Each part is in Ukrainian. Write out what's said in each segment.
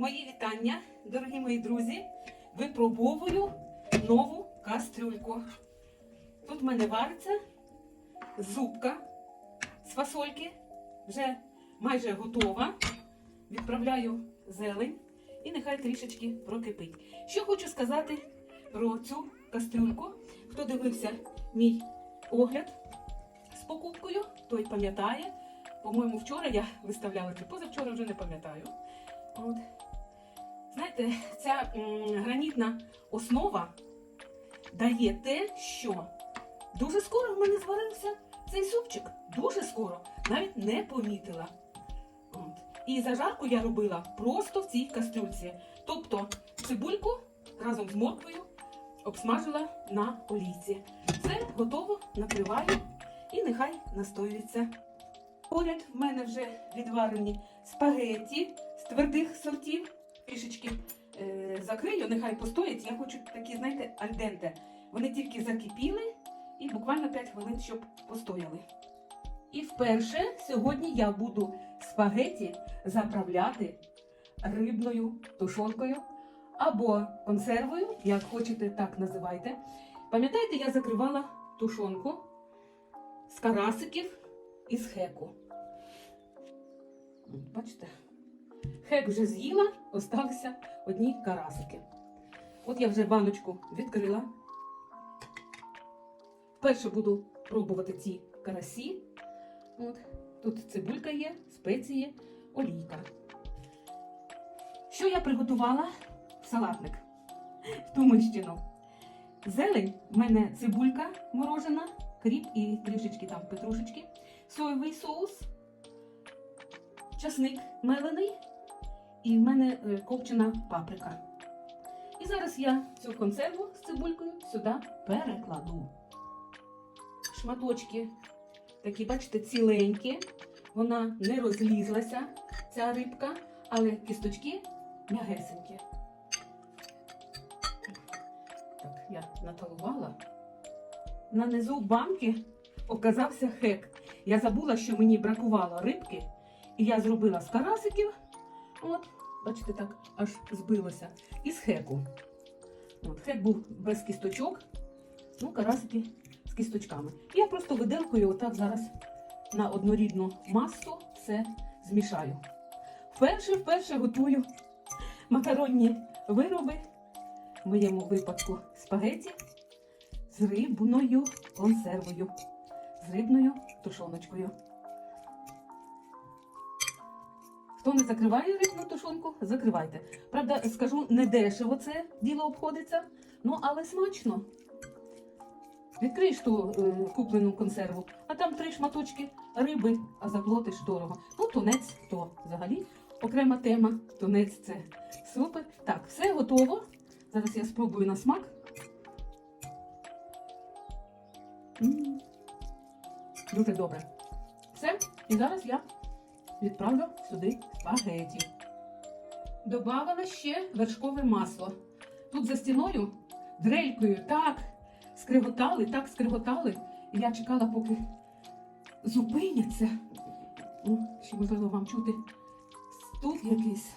Мої вітання, дорогі мої друзі. Випробовую нову кастрюльку. Тут в мене вариться зубка з фасольки, вже майже готова. Відправляю зелень і нехай трішечки прокипить. Що хочу сказати про цю кастрюльку. Хто дивився мій огляд з покупкою, той пам'ятає. По-моєму, вчора я виставляла чи позавчора вже не пам'ятаю. От. Знаєте, ця гранітна основа дає те, що дуже скоро в мене зварився цей супчик. Дуже скоро, навіть не помітила. От. І зажарку я робила просто в цій кастрюльці. Тобто цибульку разом з морквою обсмажила на олійці. Все готово, накриваю і нехай настоюється. Поряд в мене вже відварені спагетті з твердих сортів. Трішечки е, закрию, нехай постоять. Я хочу такі, знаєте, альденте. Вони тільки закипіли і буквально 5 хвилин, щоб постояли. І вперше сьогодні я буду спагеті заправляти рибною тушонкою або консервою, як хочете, так називайте. Пам'ятаєте, я закривала тушонку з карасиків і з хеку. Бачите? Хек вже з'їла, осталися одні карасики. От я вже баночку відкрила. Вперше буду пробувати ці карасі. От. Тут цибулька є, спеції, олійка. Що я приготувала? Салатник в Туманщину. Зелень в мене цибулька морожена, кріп і трішечки там петрушечки, соєвий соус, часник мелений і в мене е, копчена паприка. І зараз я цю консерву з цибулькою сюди перекладу. Шматочки такі, бачите, ціленькі. Вона не розлізлася, ця рибка, але кісточки м'ягесенькі. Так, я наталувала. На низу банки оказався хек. Я забула, що мені бракувало рибки, і я зробила з карасиків. От, бачите, так аж збилося. І з хеку. От, хек був без кісточок, ну, карасики з кісточками. Я просто виделкою отак зараз на однорідну масу все змішаю. Вперше, вперше готую макаронні вироби, в моєму випадку спагеті з рибною консервою, з рибною тушоночкою. Хто не закриває рибну тушонку, закривайте. Правда, скажу, не дешево це діло обходиться, ну але смачно. Відкриєш ту е, куплену консерву, а там три шматочки риби, а заплатиш дорого. Ну, тунець то взагалі окрема тема. Тунець це супер. Так, все готово. Зараз я спробую на смак. М, Дуже добре. Все. І зараз я відправлю сюди спагеті. Добавила ще вершкове масло. Тут за стіною дрелькою так скриготали, так скриготали. І я чекала, поки зупиняться. О, ще можливо вам чути стук якийсь.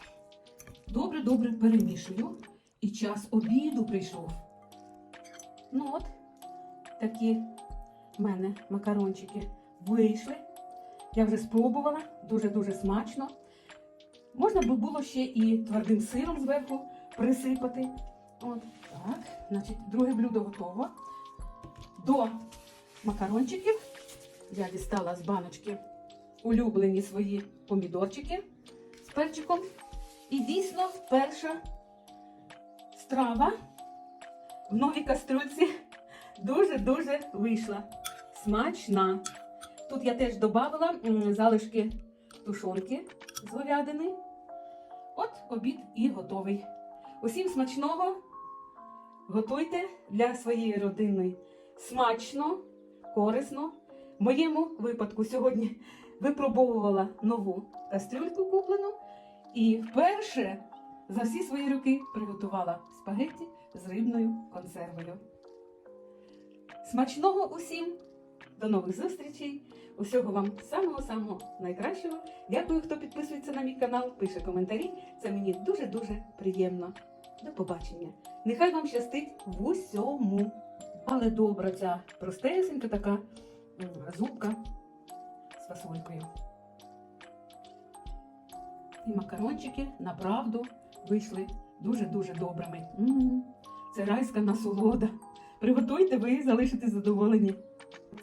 Добре-добре перемішую. І час обіду прийшов. Ну от, такі в мене макарончики вийшли. Я вже спробувала, дуже-дуже смачно. Можна би було ще і твердим сиром зверху присипати. От, так, значить, друге блюдо готово. До макарончиків я дістала з баночки улюблені свої помідорчики з перчиком. І дійсно перша страва в новій кастрюльці дуже-дуже вийшла. Смачна. Тут я теж додавала залишки тушонки з говядини. От обід і готовий. Усім смачного! Готуйте для своєї родини смачно, корисно. В моєму випадку сьогодні випробовувала нову кастрюльку куплену і вперше за всі свої роки приготувала спагетті з рибною консервою. Смачного усім! До нових зустрічей. Усього вам самого-самого найкращого. Дякую, хто підписується на мій канал, пише коментарі. Це мені дуже-дуже приємно. До побачення. Нехай вам щастить в усьому. Але добра ця простесенька така м, зубка з фасолькою. І макарончики направду вийшли дуже-дуже добрими. М, Це райська насолода. Приготуйте ви і залишите задоволені.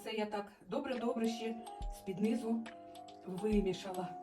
Це я так добре-добре ще з-під низу вимішала.